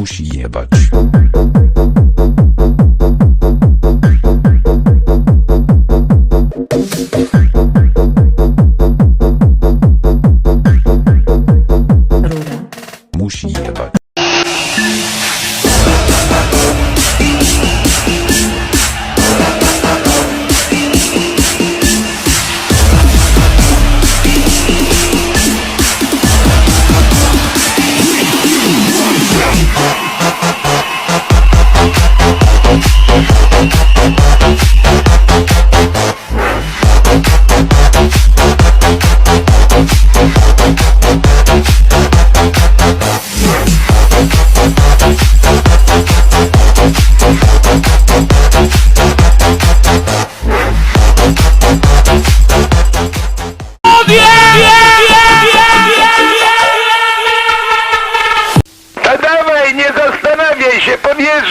musi jebać. Musi jebać.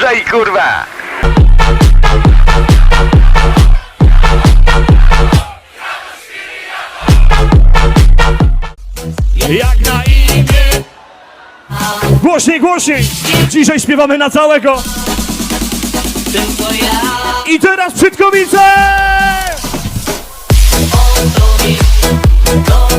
Dalej kurwa! Jak na imię Głośniej, głośniej! Dzisiaj śpiewamy na całego I teraz Przytkowice! Do